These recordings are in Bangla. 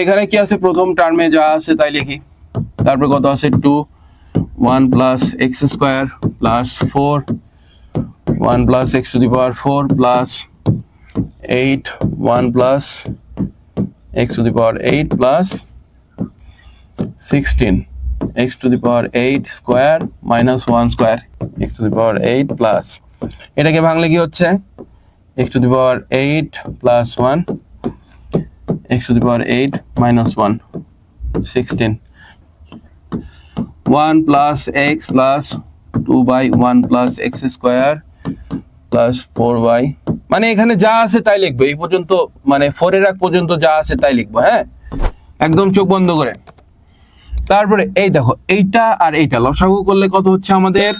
এখানে কি আছে? প্রথম টার্মে যা আছে তাই লিখি। তারপর কত আছে? Two one plus x square plus four one plus x to the power four plus eight one plus x to the power eight plus sixteen x to the power eight square minus one square x to the power eight plus এটাকে ভাঙলে কি হচ্ছে? X to the power eight plus one x to the power eight minus one sixteen one plus x plus two by one plus x square plus four by মানে এখানে যা আছে তাই লিখব। এই পর্যন্ত মানে ফোরের আগ পর্যন্ত যা আছে তাই লিখব হ্যাঁ? একদম চোখ বন্ধ করে। তারপরে, এই দেখো, এইটা আর এইটা, লসাগু করলে কত হচ্ছে আমাদের?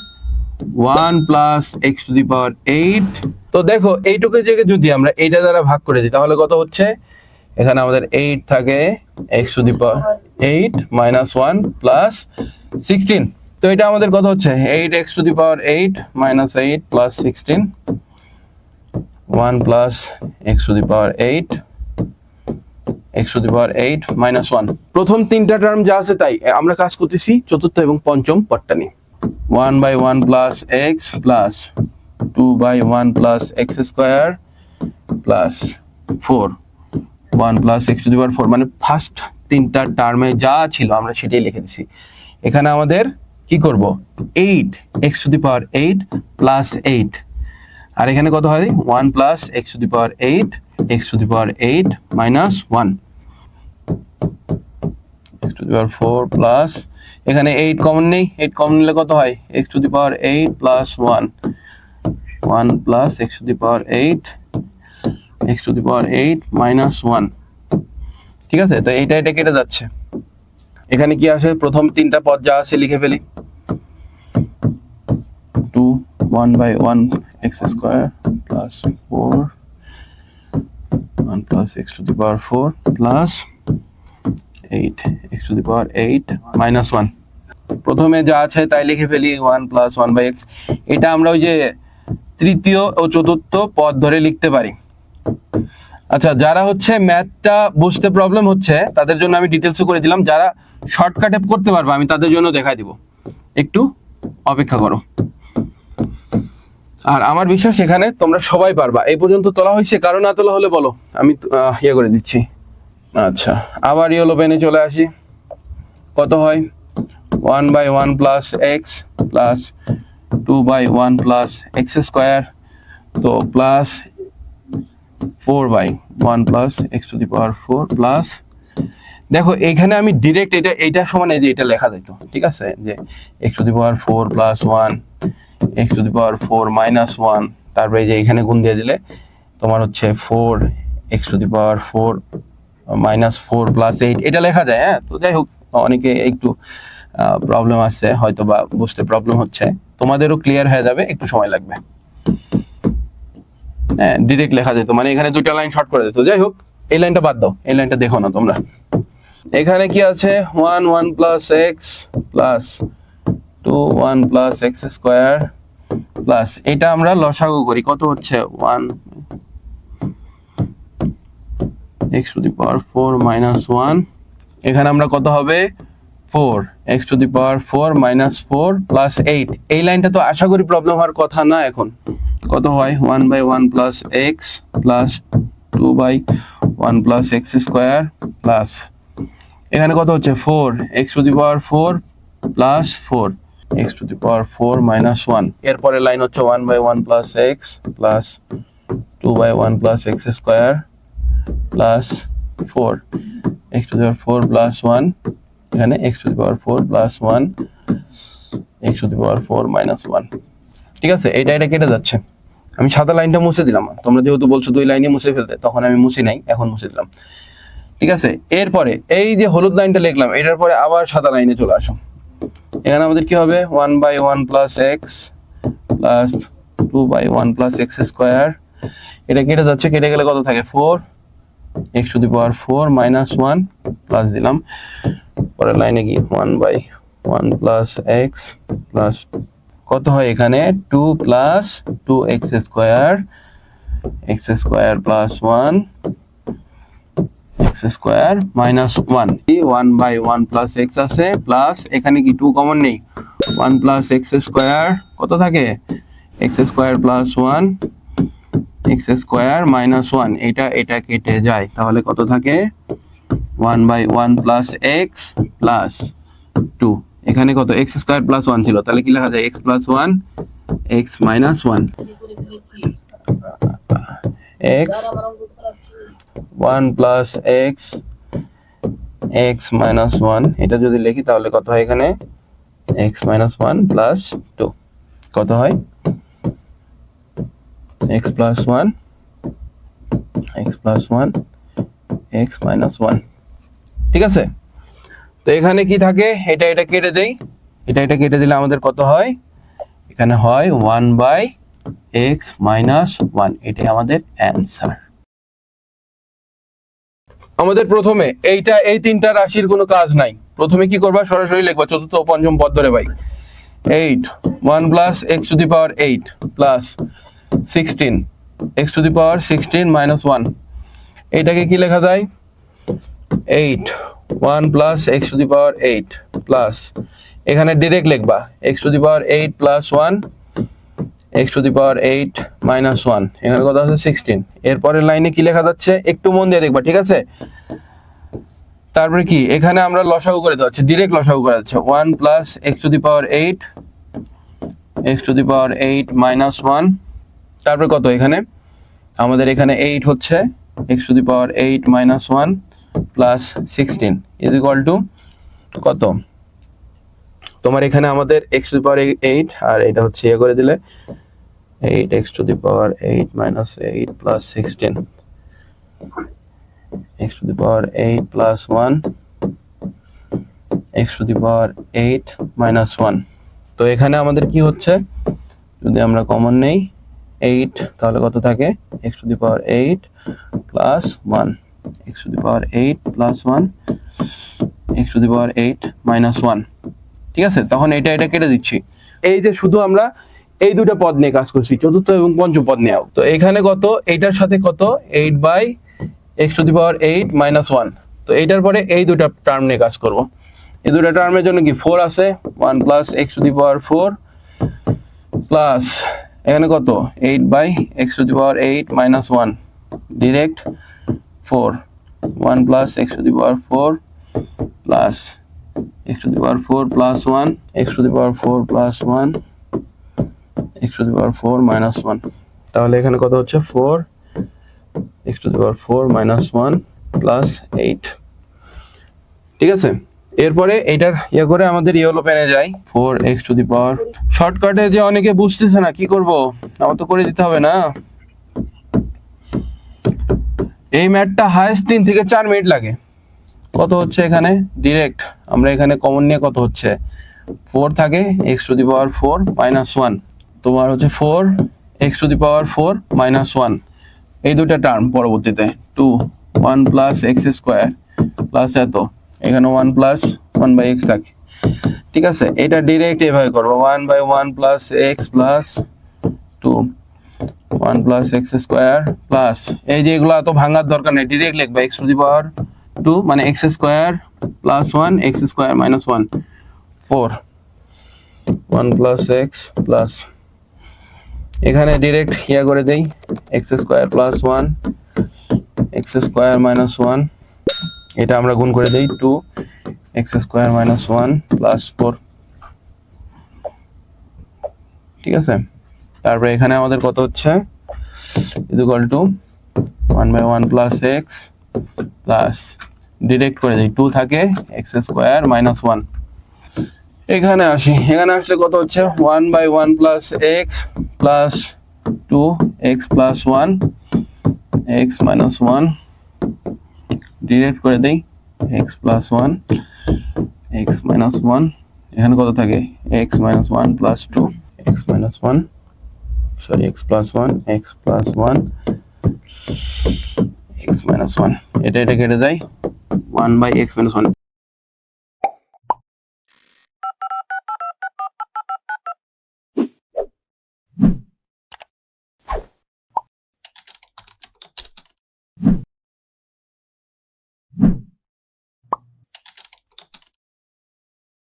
One plus x to the power eight তো দেখো, এইটুকু যদি আমরা এইটা দ্বারা ভাগ করে দিই, তাহলে কত হচ্ছে? এখানে আমাদের এইট থাকে x to the power eight minus one plus sixteen তো এটা আমাদের কত হচ্ছে? Eight x to the power eight minus eight plus sixteen one plus x to the power eight x to the power eight minus one প্রথম তিনটা টার্ম যা আছে তাই আমরা কাজ করতেছি চতুর্থ এবং পঞ্চম পদটা নিয়ে। One by one plus x plus two by one plus x square plus four one plus x to power four মানে ফার্স্ট তিনটা টার্মে যা ছিল আমরা সেটাই লিখে দিছি। এখানে আমাদের কি করব? Eight x to the power eight plus eight আর এখানে কত হয়? One plus x to the power eight x to the power eight minus one x to the power four plus এখানে এইট কমন নেই। এইট কমন নিলে কত হয়? X to the power eight plus one one plus x to the power eight x to the power eight minus one ঠিক আছে? তো এইটা এটা কেটে যাচ্ছে। এখানে কি আসে? প্রথম তিনটা পদ যা আছে, লিখে ফেলি। Two one by one x square plus four one plus x to the power four plus eight x to the power eight minus one প্রথমে যা আছে, তাই লিখে ফেলি one plus one by x এটা আমরা ওই যে তৃতীয় ও চতুর্থ পদ ধরে লিখতে পারি। আচ্ছা যারা হচ্ছে ম্যাথটা বুঝতে প্রবলেম হচ্ছে, তাদের জন্য আমি ডিটেলসও করে দিলাম। যারা শর্টকাটে করতে পারবে, আমি তাদের জন্য দেখাই দিব। একটু অপেক্ষা করো। আর আমার বিশ্বাস এখানে তোমরা সবাই পারবা। এই পর্যন্ত তোলা হয়েছে, কারও না তোলা হলে বলো। আমি ইয়ে করে দিচ্ছি। আচ্ছা আবার ইয়েলো পেনে চলে আসি। কত হয়? One by one plus x plus two by one plus x square তো plus four by one plus x to the power four plus. দেখো, এখানে আমি ডিরেক্ট এটা এইটা সমান এই যে এটা লেখা যেত ঠিক আছে? যে x to the power four plus one, x to the power four minus one, তারপরে যে এখানে গুণ দিয়ে দিলে তোমার হচ্ছে four, x to the power four minus four plus eight, এটা লেখা যায় হ্যাঁ? তো যাই হোক, অনেকে একটু প্রবলেম আসছে হয়তো বা বুঝতে প্রবলেম হচ্ছে। তোমাদেরও ক্লিয়ার হয়ে যাবে, একটু সময় লাগবে। হ্যাঁ ডিরেক্ট লেখা যেত। মানে এখানে দুইটা লাইন শর্ট করে দিত। যাই হোক, এই লাইনটা বাদ দাও। এই লাইনটা দেখো না তোমরা। এখানে কি আছে? One one plus x plus two one plus x square plus এটা আমরা লসাগু করি। কত হচ্ছে? One x to the power four minus one এখানে আমরা কত হবে? Four x to the power four minus four plus eight এই লাইনটা তো আশা করি প্রবলেম হওয়ার কথা না এখন। কত হয়? One by one plus x plus two by one plus x square plus এখানে কত হচ্ছে? Four x to the power four plus four x to the power four minus one এরপরে লাইন হচ্ছে one by one plus x plus two by one plus x square plus four x to the power four plus one এখানে x to the power four plus one x to the power four minus one ঠিক আছে? এটা এটা কেটে যাচ্ছে। আমি সাদা লাইনটা মুছে দিলাম। তোমরা যেহেতু বলছো দুই লাইনে মুছে ফেলতে, তখন আমি মুছে নাই, এখন মুছে দিলাম। ঠিক আছে? এরপরে, এই যে হলুদ লাইনটা লিখলাম, এটার পরে আবার সাদা লাইনে চলে আসো। এখানে আমাদের কি হবে? One by one plus x plus two by one plus x square এটা কেটে যাচ্ছে, কেটে গেলে কত থাকে? Four x to the power four minus one plus দিলাম। পরের লাইনে কি one by one plus x plus কত হয় এখানে? Two plus two x square x square plus one x square minus one one by one plus x আছে প্লাস এখানে কি টু কমন নেই? ওয়ান প্লাস এক্স স্কোয়ার কত থাকে? X square plus one x square minus one এটা এটা কেটে যায়। তাহলে কত থাকে? One by one plus x plus two এখানে কত? এক্স স্কোয়ার প্লাস ওয়ান ছিল। তাহলে কি লেখা যায়? X plus one x minus one x one plus x x minus one এটা যদি লিখি, তাহলে কত হয় এখানে? X minus one plus two কত হয়? X plus one x plus one x minus one. ঠিক আছে? তো এখানে কি থাকে? এটা এটা কেটে দেই। এটা এটা কেটে দিলে আমাদের কত হয়? এখানে হয় one by x minus one. এটাই আমাদের অ্যান্সার। আমাদের প্রথমে এইটা, এই তিনটা রাশির কোনো কাজ নাই। প্রথমে কি করবা? সরাসরি লিখবা চতুর্থ পঞ্চম পদ ধরে ভাই। Eight, one plus x to the power eight plus sixteen. X to the power sixteen minus one. এইটাকে কি লেখা যায়? Eight one plus x to the power eight plus এখানে ডিরেক্ট লিখবা x to the power eight plus one x to the power eight minus one এখানে কত আছে সিক্সটিন এরপরের লাইনে কি লেখা যাচ্ছে? একটু মন দিয়ে দেখবা, ঠিক আছে? তারপরে কি? এখানে আমরা লসাগু করে দেওয়া হচ্ছে ডিরেক্ট লসাগু করা যাচ্ছে। One plus x to the power eight x to the power eight minus one তারপরে কত এখানে? আমাদের এখানে এইট হচ্ছে x to the power eight minus one plus sixteen is equal to কত? তোমার এখানে আমাদের x to the power eight আর এটা হচ্ছে ইয়ে করে দিলে eight x to the power eight minus eight plus sixteen x to the power eight plus one x to the power eight minus one তো এখানে আমাদের কি হচ্ছে? যদি আমরা কমন নেই এইট তাহলে কত থাকে? X to the power eight plus one x to the power eight plus one x to the power eight minus one ঠিক আছে? তখন এটা এটা কেটে দিচ্ছি। এই যে শুধু আমরা এই দুটো পদ নিয়ে কাজ করছি, চতুর্থ এবং পঞ্চম পদ নিয়েও। তো এখানে কত? এইটার সাথে কত? Eight by x to the power eight minus one তো এইটার পরে এই দুটা টার্ম নিয়ে কাজ করব। এই দুটো টার্মের জন্য কি ফোর আছে? One plus x to the power four plus এখানে কত? Eight by x to the power eight minus one direct four one plus x to the power four plus x to the power 4 plus 1 x to the power 4 plus 1 x to the power 4 minus 1 তাহলে এখানে কত হচ্ছে? 4 x to the power 4 minus 1 plus 8 ঠিক আছে? এরপরে এটার ইয়ে করে আমাদের ইয়েলো পেনে যাই। Four x to the power শর্টকাটে যে অনেকে বুঝতেছে না, কি করব? আমার তো করে দিতে হবে না। এই ম্যাটটা হায়েস্ট তিন থেকে চার মিনিট লাগে। কত হচ্ছে এখানে? ডিরেক্ট আমরা এখানে কমন নিয়ে কত হচ্ছে? ফোর থাকে x to the power four minus one তোমার হচ্ছে four x to the power four minus one এই দুটা টার্ম পরবর্তীতে। Two one plus x square plus এত। এখানে one plus one by x থাকে ঠিক আছে? এটা ডিরেক্ট এভাবে করব। One by one plus x plus two one plus x square plus এই যে এগুলো এত ভাঙার দরকার নেই। ডিরেক্ট লিখবে x to the power two মানে x square plus one x square minus one four one plus x plus এখানে ডিরেক্ট ইয়া করে দেই। X square plus one x square minus one এটা আমরা গুণ করে দেই two x square minus one plus four ঠিক আছে? তারপরে এখানে আমাদের কত হচ্ছে? Equal to one by one plus x plus direct করে দিই। টু থাকে এক্স স্কোয়ার মাইনাস ওয়ান এখানে আসি। এখানে আসলে কত হচ্ছে? One by one plus x plus two x plus one x minus one direct করে দেই x plus one x minus one এখানে কত থাকে? X minus one plus two x minus one sorry x plus one x plus one x minus one এটা এটা কেটে যায় one by x minus one